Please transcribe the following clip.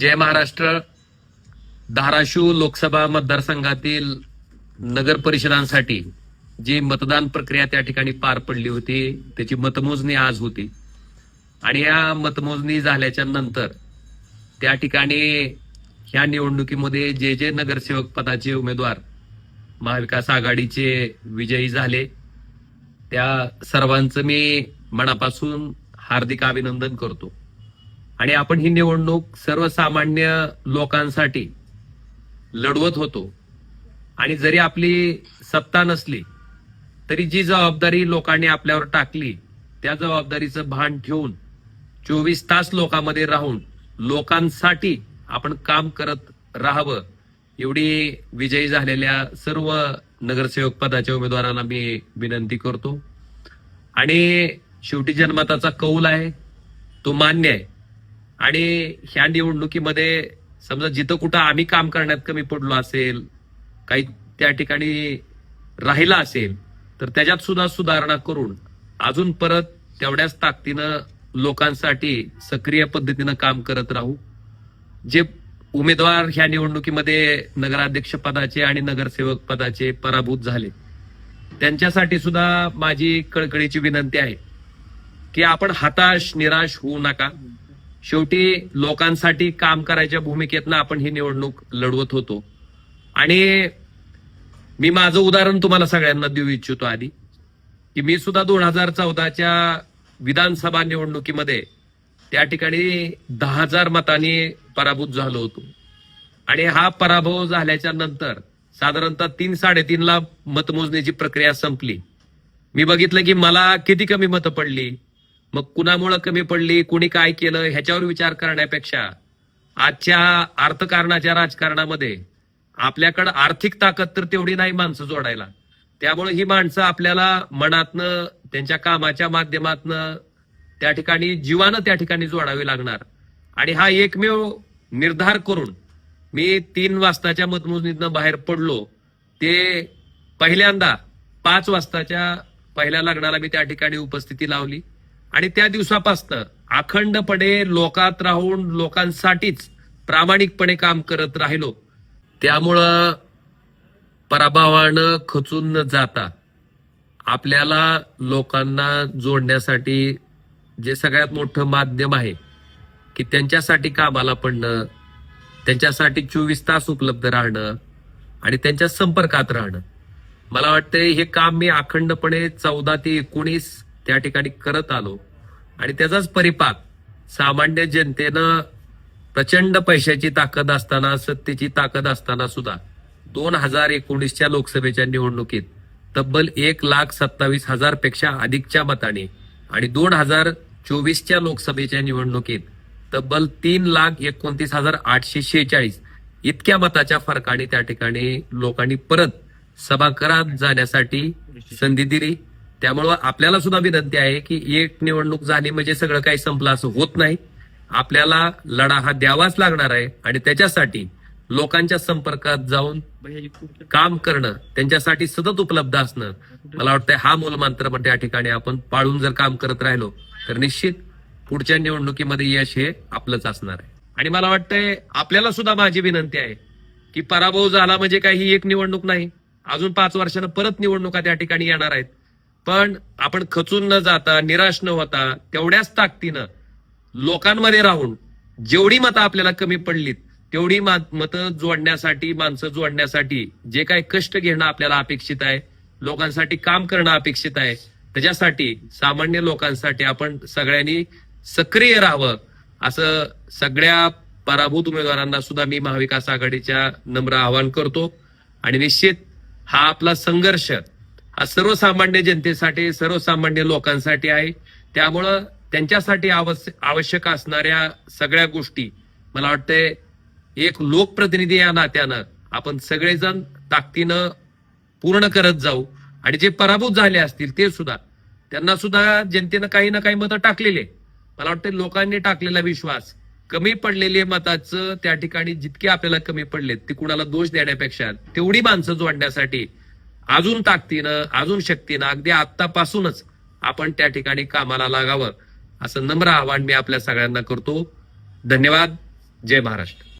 जय महाराष्ट्र. धाराशिव लोकसभा मतदारसंघातील नगर परिषदांसाठी जी मतदान प्रक्रिया त्या ठिकाणी पार पडली होती त्याची मतमोजणी आज होती. आणि या मतमोजणी झाल्याच्यानंतर त्या ठिकाणी ह्या निवडणुकीमध्ये जे जे नगरसेवक पदाचे उमेदवार महाविकास आघाडीचे विजयी झाले त्या सर्वांचं मी मनापासून हार्दिक अभिनंदन करतो. आणि आपण ही निवडणूक सर्वसामान्य लोकांसाठी लढवत होतो. आणि जरी आपली सत्ता नसली तरी जी जबाबदारी लोकांनी आपल्यावर टाकली त्या जबाबदारीचं भान ठेवून चोवीस तास लोकांमध्ये राहून लोकांसाठी आपण काम करत राहावं एवढी विजयी झालेल्या सर्व नगरसेवक पदाच्या उमेदवारांना मी विनंती करतो. आणि शेवटी जनमताचा कौल आहे तो मान्य आहे. आणि ह्या निवडणुकीमध्ये समजा जिथं कुठं आम्ही काम करण्यात कमी पडलो असेल काही त्या ठिकाणी राहिला असेल तर त्याच्यात सुद्धा सुधारणा करून अजून परत तेवढ्याच ताकदीनं लोकांसाठी सक्रिय पद्धतीनं काम करत राहू. जे उमेदवार ह्या निवडणुकीमध्ये नगराध्यक्ष पदाचे आणि नगरसेवक पदाचे पराभूत झाले त्यांच्यासाठी सुद्धा माझी कळकळीची विनंती आहे की आपण हताश निराश होऊ नका. शेवटी लोकांसाठी काम करायच्या भूमिकेतनं आपण ही निवडणूक लढवत होतो. आणि मी माझं उदाहरण तुम्हाला सगळ्यांना देऊ इच्छितो आधी की मी सुद्धा दोन हजार चौदाच्या विधानसभा निवडणुकीमध्ये त्या ठिकाणी दहा हजार मतांनी पराभूत झालो होतो. आणि हा पराभव झाल्याच्यानंतर साधारणतः तीन साडेतीनला मतमोजणीची प्रक्रिया संपली. मी बघितलं की मला किती कमी मतं पडली? मग कुणामुळं कमी पडली? कुणी काय केलं? ह्याच्यावर विचार करण्यापेक्षा आजच्या अर्थकारणाच्या राजकारणामध्ये आपल्याकडं आर्थिक ताकद तर तेवढी नाही माणसं जोडायला. त्यामुळे ही माणसं आपल्याला मनातनं त्यांच्या कामाच्या माध्यमातनं त्या ठिकाणी जीवानं त्या ठिकाणी जोडावी लागणार. आणि हा एकमेव निर्धार करून मी तीन वाजताच्या मतमोजणीतनं बाहेर पडलो ते पहिल्यांदा पाच वाजताच्या पहिल्या लग्नाला मी त्या ठिकाणी उपस्थिती लावली. आणि त्या दिवसापासनं अखंडपणे लोकात राहून लोकांसाठीच प्रामाणिकपणे काम करत राहिलो. त्यामुळं पराभवानं खचून न जाता आपल्याला लोकांना जोडण्यासाठी जे सगळ्यात मोठं माध्यम आहे की त्यांच्यासाठी कामाला पडणं त्यांच्यासाठी चोवीस तास उपलब्ध राहणं आणि त्यांच्या संपर्कात राहणं. मला वाटतं हे काम मी अखंडपणे चौदा ते एकोणीस त्या ठिकाणी करत आलो. आणि त्याचाच परिपाक सामान्य जनतेनं प्रचंड पैशाची ताकद असताना सत्तेची ताकद असताना सुद्धा दोन हजार एकोणीसच्या लोकसभेच्या निवडणुकीत तब्बल एक लाख सत्तावीस हजारपेक्षा अधिकच्या मताने आणि दोन हजार चोवीसच्या लोकसभेच्या निवडणुकीत तब्बल तीन लाख एकोणतीस हजार आठशे शेहेचाळीस इतक्या मताच्या फरकाने त्या ठिकाणी लोकांनी परत सभागृहात जाण्यासाठी संधी दिली. त्यामुळं आपल्याला सुद्धा विनंती आहे की एक निवडणूक झाली म्हणजे सगळं काही संपलं असं होत नाही. आपल्याला लढा हा द्यावाच लागणार आहे आणि त्याच्यासाठी लोकांच्या संपर्कात जाऊन काम करणं त्यांच्यासाठी सतत उपलब्ध असणं मला वाटतं हा मूलमंत्र पण त्या ठिकाणी आपण पाळून जर काम करत राहिलो तर निश्चित पुढच्या निवडणुकीमध्ये यश हे आपलंच असणार आहे. आणि मला वाटतंय आपल्याला सुद्धा माझी विनंती आहे की पराभव झाला म्हणजे काही ही एक निवडणूक नाही. अजून पाच वर्षानं परत निवडणुका त्या ठिकाणी येणार आहेत. पण आपण खचून न जाता निराश न होता तेवढ्याच ताकदीनं लोकांमध्ये राहून जेवढी मतं आपल्याला कमी पडलीत तेवढी मतं जोडण्यासाठी माणसं जोडण्यासाठी जे काही कष्ट घेणं आपल्याला अपेक्षित आहे लोकांसाठी काम करणं अपेक्षित आहे त्याच्यासाठी सामान्य लोकांसाठी आपण सगळ्यांनी सक्रिय राहावं. असं सगळ्या पराभूत उमेदवारांना सुद्धा मी महाविकास आघाडीच्या नम्र आवाहन करतो. आणि निश्चित हा आपला संघर्ष हा सर्वसामान्य जनतेसाठी सर्वसामान्य लोकांसाठी आहे. त्यामुळं त्यांच्यासाठी आवश्यक असणाऱ्या सगळ्या गोष्टी मला वाटतंय एक लोकप्रतिनिधी या नात्यानं आपण सगळेजण ताकदीनं पूर्ण करत जाऊ. आणि जे पराभूत झाले असतील ते सुद्धा. त्यांना सुद्धा जनतेनं काही ना काही मतं टाकलेले मला वाटतं लोकांनी टाकलेला विश्वास कमी पडलेले मताचं त्या ठिकाणी जितके आपल्याला कमी पडलेत ते कुणाला दोष देण्यापेक्षा तेवढी माणसं जोडण्यासाठी अजून ताकदीनं अजून शक्तीनं अगदी आत्तापासूनच आपण त्या ठिकाणी कामाला लागावं असं नम्र आवाहन मी आपल्या सगळ्यांना करतो. धन्यवाद. जय महाराष्ट्र.